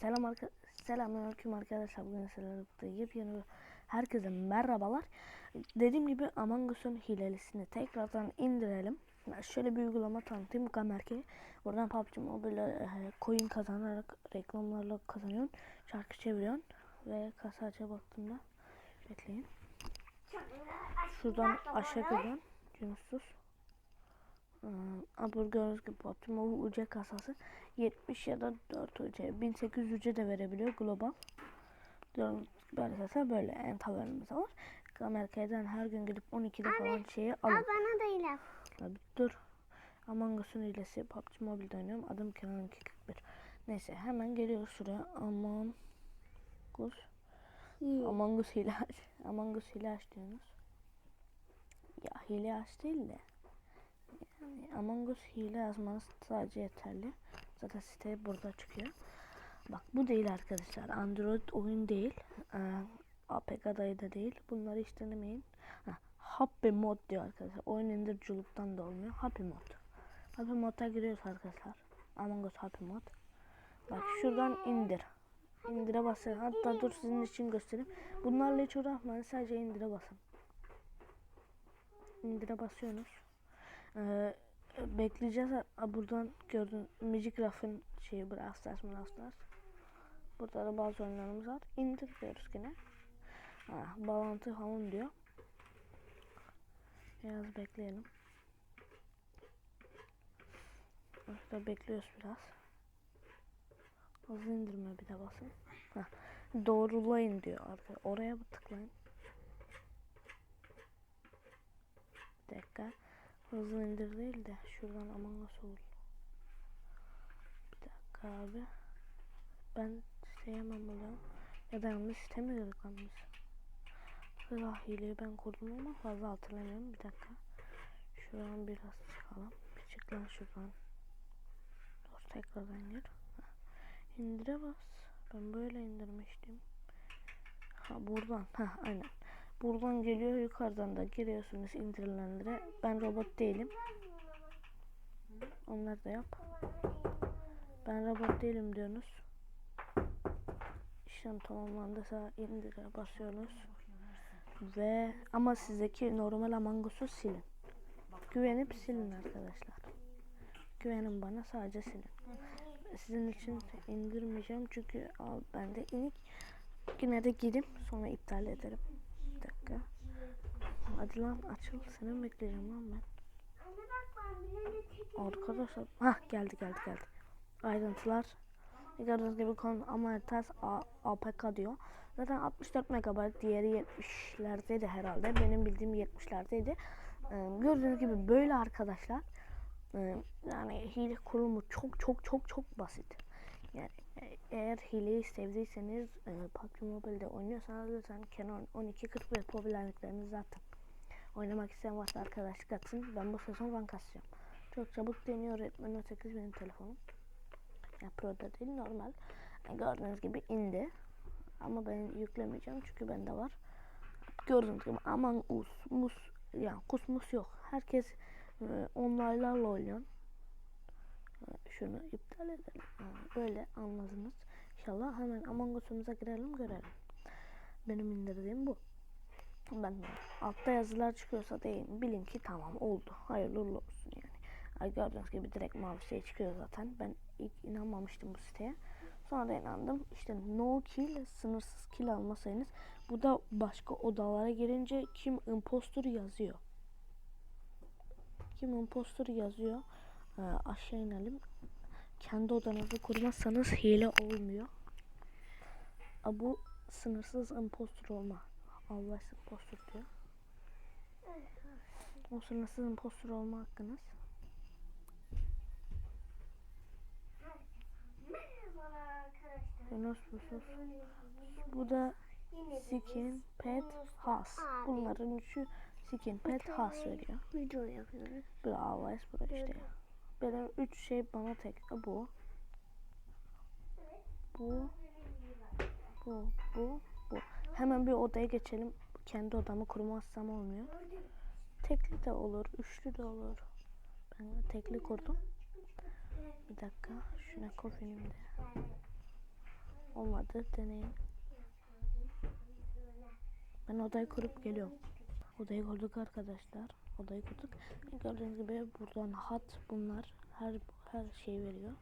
Selam arka Selamünaleyküm arkadaşlar. Bugün sizlerle birlikte yepyeni herkese merhabalar. Dediğim gibi Among Us'un hilelisini tekrardan indirelim. Şöyle bir uygulama tanıtayım Gamerke'yi. Buradan PUBG Mobile'e e, coin kazanarak reklamlarla kazanıyorsun. Şarkı çeviriyorsun ve kasa aça baktığımda bekleyin. Şuradan aşağı kadar Yunus'uz. Ama gördüğünüz gibi Mobile UC kasası 70 ya da 4 UC 1800 UC de verebiliyor global. Gördüğünüz gibi arkadaşlar böyle en tavanımız var. Amerika'dan her gün gidip 12'de falan şeyi Al alın. bana da ilan. Abi dur. Among Us'un hilesi PUBG Mobile'de oynuyorum. Adım Kenan 241. Neyse hemen geliyoruz şuraya. Among Us. Among Us hile aç. Among Us hile aç diyorsunuz. Ya hile aç değil de. Yani Among Us hile yazmanız sadece yeterli. Zaten site burada çıkıyor. Bak bu değil arkadaşlar. Android oyun değil. Ee, APK dayı da değil. Bunları hiç denemeyin. Ha, Happy Mod diyor arkadaşlar. Oyun indiricilikten de olmuyor. Happy Mod. Happy Mod'a giriyoruz arkadaşlar. Among Us Happy Mod. Bak şuradan indir. İndire basın. Hatta dur sizin için göstereyim. Bunlarla hiç uğraşmayın. Sadece indire basın. İndire basıyorsunuz. Ee, bekleyeceğiz. Ha, buradan gördün Magic Raff'ın şeyi Brawl Stars. Burada da bazı oyunlarımız var. İndir diyoruz yine. Ha, bağlantı falan diyor. Biraz bekleyelim. Burada bekliyoruz biraz. Hızlı indirme bir de basın. Heh. Doğrulayın diyor arkadaşlar. Oraya tıklayın. Bir dakika. Hızlı indir değil de şuradan aman nasıl olur. Bir dakika abi. Ben sevmem bunu. Ya da yanlış istemiyorduk lan biz. Sıra hileyi ben kurdum ama fazla hatırlamıyorum. Bir dakika. Şuradan biraz çıkalım. Bir lan şuradan. Dur tekrardan. Heh. İndire bas. Ben böyle indirmiştim. Ha buradan. Ha aynen. Buradan geliyor yukarıdan da giriyorsunuz indirilenlere. Ben robot değilim. Onlar da yap. Ben robot değilim diyorsunuz. İşlem tamamlandıysa indire basıyorsunuz. Ve ama sizdeki normal Among Us'u silin. Güvenip silin arkadaşlar. Güvenin bana sadece silin. Sizin için indirmeyeceğim çünkü al bende inik. Yine de girip sonra iptal ederim. Dakika. Hadi lan açıl. Seni bekleyeceğim lan ben. Arkadaşlar. Hah geldi geldi geldi. Ayrıntılar. Gördüğünüz gibi konu Amartas APK diyor. Zaten 64 MB diğeri 70'lerdeydi herhalde. Benim bildiğim 70'lerdeydi. Ee, gördüğünüz gibi böyle arkadaşlar. Ee, yani hile kurulumu çok çok çok çok basit. Yani eğer hileyi sevdiyseniz e, PUBG Mobile'de oynuyorsanız lütfen Canon 1240 ve popülerliklerini zaten. Oynamak isteyen varsa arkadaşlık atsın. Ben bu sezon rank kasacağım. Çok çabuk deniyor Redmi Note 8 benim telefonum. Ya Pro da değil normal. Yani gördüğünüz gibi indi. Ama ben yüklemeyeceğim çünkü bende var. Gördüğünüz gibi aman us, mus, yani kusmus yok. Herkes e, online'larla oynuyor. Şunu iptal edelim. Böyle anladınız. İnşallah hemen Among Us'umuza girelim görelim. Benim indirdiğim bu. Ben altta yazılar çıkıyorsa deyin bilin ki tamam oldu. Hayırlı olsun yani. Ay gördüğünüz gibi direkt mavi şey çıkıyor zaten. Ben ilk inanmamıştım bu siteye. Sonra inandım. İşte no kill, sınırsız kill almasaydınız. Bu da başka odalara girince kim impostor yazıyor. Kim impostor yazıyor. Ee, aşağı inelim. Kendi odanızı kurmazsanız hile olmuyor. Aa, bu sınırsız impostor olma. Allah impostor diyor. O sınırsız impostor olma hakkınız. Yunus. Bu da Skin Pet Has. Bunların üçü Skin Pet Has veriyor. Bu da Always bu da işte. Benim üç şey bana tek. Bu. Bu. Bu. Bu. Bu. Hemen bir odaya geçelim. Kendi odamı kurmazsam olmuyor. Tekli de olur. Üçlü de olur. Ben de tekli kurdum. Bir dakika. Şuna koyayım de. Olmadı deneyin. Ben odayı kurup geliyorum. Odayı kurduk arkadaşlar. Odayı kurduk. Gördüğünüz gibi buradan hat bunlar. Her her şey veriyor.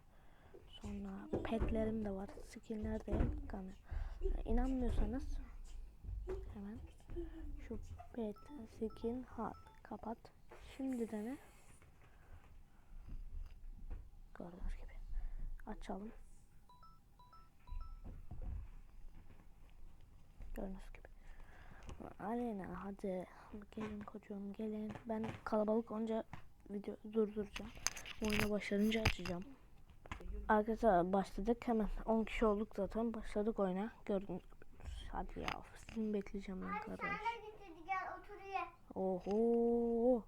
Sonra petlerim de var. Skinler de kanı. İnanmıyorsanız hemen şu pet skin hat kapat. Şimdi dene. Gördüğünüz gibi. Açalım. Gördüğünüz gibi. Aleyna hadi gelin kocuğum gelin. Ben kalabalık onca video durduracağım. Oyuna başlayınca açacağım. Arkadaşlar başladık hemen 10 kişi olduk zaten başladık oyuna gördünüz. Hadi ya sizin bekleyeceğim ben kardeş. Sandalye getirdi gel otur ye. Oho.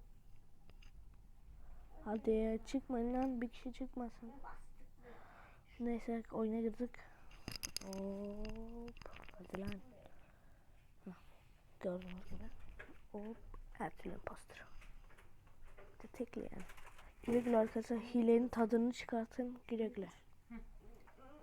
Hadi çıkmayın lan bir kişi çıkmasın. Neyse oyuna girdik. Hop. Hadi lan. Hah, Gördüğünüz gibi. Hop. Türlü imposter. Yani. Güle güle arkadaşlar hilenin tadını çıkartın. Güle güle.